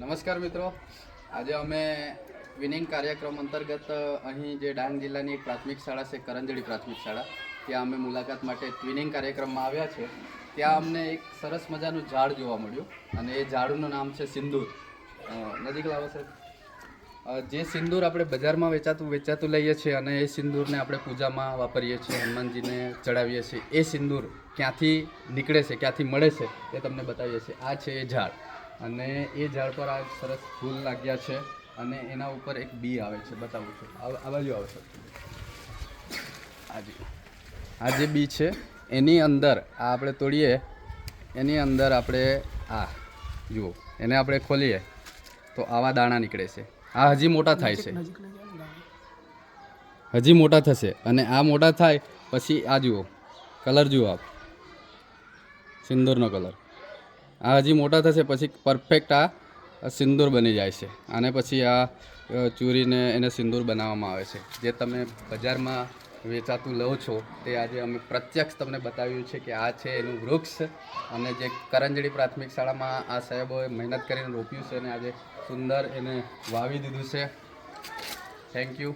નમસ્કાર મિત્રો. આજે અમે વિનિંગ કાર્યક્રમ અંતર્ગત અહીં જે ડાંગ જિલ્લાની એક પ્રાથમિક શાળા છે કરંજળી પ્રાથમિક શાળા. ત્યાં અમે મુલાકાત માટે ટ્વિનિંગ કાર્યક્રમમાં આવ્યા છે. ત્યાં અમને એક સરસ મજાનું ઝાડ જોવા મળ્યું અને એ ઝાડનું નામ છે સિંદૂર. નજીક લાવો સર. જે સિંદૂર આપણે બજારમાં વેચાતું વેચાતું લઈએ છીએ અને એ સિંદૂરને આપણે પૂજામાં વાપરીએ છીએ, હનુમાનજીને ચડાવીએ છીએ. એ સિંદૂર ક્યાંથી નીકળે છે, ક્યાંથી મળે છે, એ તમને બતાવીએ છીએ. આ છે એ ઝાડ. અને એ ઝાડ પર આ સરસ ફૂલ લાગ્યા છે અને એના ઉપર એક બી આવે છે, બતાવું છું. આ બાજુ આવશે આ જી આ જે બી છે, એની અંદર આ આપણે તોડીએ, એની અંદર આપણે આ, જુઓ, એને આપણે ખોલીએ, તો આવા દાણા નીકળે છે. આ હજી મોટા થાય છે. હજી મોટા થશે અને આ મોટા થાય, પછી આ જુઓ, કલર જુઓ આપ. સિંદૂરનો કલર. આ હજી મોટા થશે, પછી પરફેક્ટ આ સિંદૂર બની જાય છે. અને પછી આ ચૂરીને એને સિંદૂર બનાવવામાં આવે છે. જે તમે બજારમાં વેચાતું લો છો, તે આજે અમે પ્રત્યક્ષ તમને બતાવ્યું છે કે આ છે એનું વૃક્ષ. અને જે કરંજડી પ્રાથમિક શાળામાં આ સાહેબોએ મહેનત કરીને રોપ્યું છે અને આજે સુંદર એને વાવી દીધું છે. Thank you